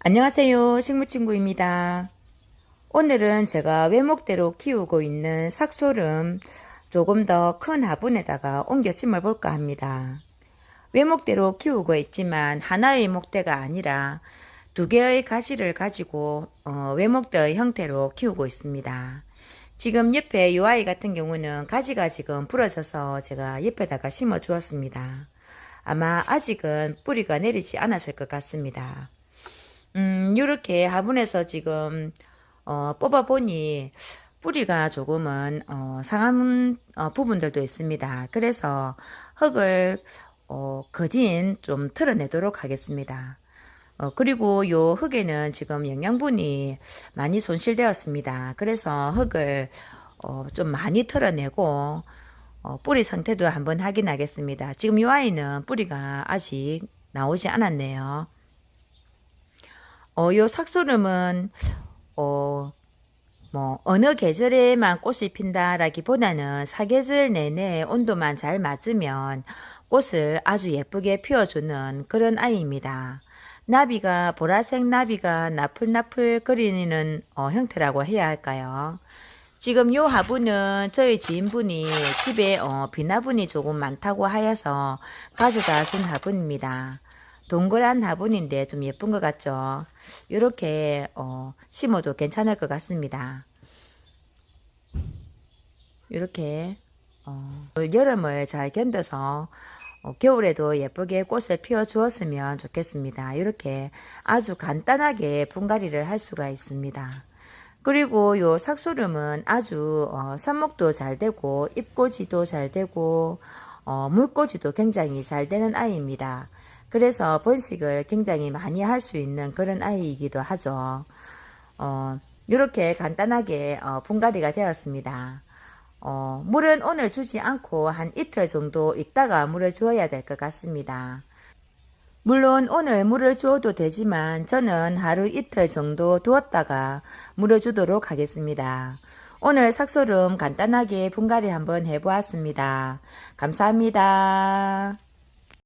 안녕하세요. 식물친구입니다. 오늘은 제가 외목대로 키우고 있는 삭소름 조금 더 큰 화분에다가 옮겨 심어 볼까 합니다. 외목대로 키우고 있지만 하나의 목대가 아니라 두 개의 가지를 가지고 어, 외목대의 형태로 키우고 있습니다. 지금 옆에 이 아이 같은 경우는 가지가 지금 부러져서 제가 옆에다가 심어 주었습니다. 아마 아직은 뿌리가 내리지 않았을 것 같습니다. 음, 요렇게 화분에서 지금, 어, 뽑아보니, 뿌리가 조금은, 어, 상한, 어, 부분들도 있습니다. 그래서 흙을, 어, 거진 좀 털어내도록 하겠습니다. 어, 그리고 요 흙에는 지금 영양분이 많이 손실되었습니다. 그래서 흙을, 어, 좀 많이 털어내고, 어, 뿌리 상태도 한번 확인하겠습니다. 지금 이 아이는 뿌리가 아직 나오지 않았네요. 어, 요 삭소름은, 어, 뭐, 어느 계절에만 꽃이 핀다라기보다는 사계절 내내 온도만 잘 맞으면 꽃을 아주 예쁘게 피워주는 그런 아이입니다. 나비가, 보라색 나비가 나풀나풀 거리는 어, 형태라고 해야 할까요? 지금 요 화분은 저희 지인분이 집에 어, 비나분이 조금 많다고 하여서 가져다 준 화분입니다. 동그란 화분인데 좀 예쁜 것 같죠? 이렇게 어, 심어도 괜찮을 것 같습니다. 이렇게 어, 여름을 잘 견뎌서 어, 겨울에도 예쁘게 꽃을 피워 주었으면 좋겠습니다. 이렇게 아주 간단하게 분갈이를 할 수가 있습니다. 그리고 요 삭소름은 아주 어, 삽목도 잘 되고 잎꽂이도 잘 되고 어, 물꽂이도 굉장히 잘 되는 아이입니다. 그래서 번식을 굉장히 많이 할 수 있는 그런 아이이기도 하죠. 어, 이렇게 간단하게 어, 분갈이가 되었습니다. 어, 물은 오늘 주지 않고 한 이틀 정도 있다가 물을 주어야 될 것 같습니다. 물론 오늘 물을 주어도 되지만 저는 하루 이틀 정도 두었다가 물을 주도록 하겠습니다. 오늘 삭소름 간단하게 분갈이 한번 해보았습니다. 감사합니다.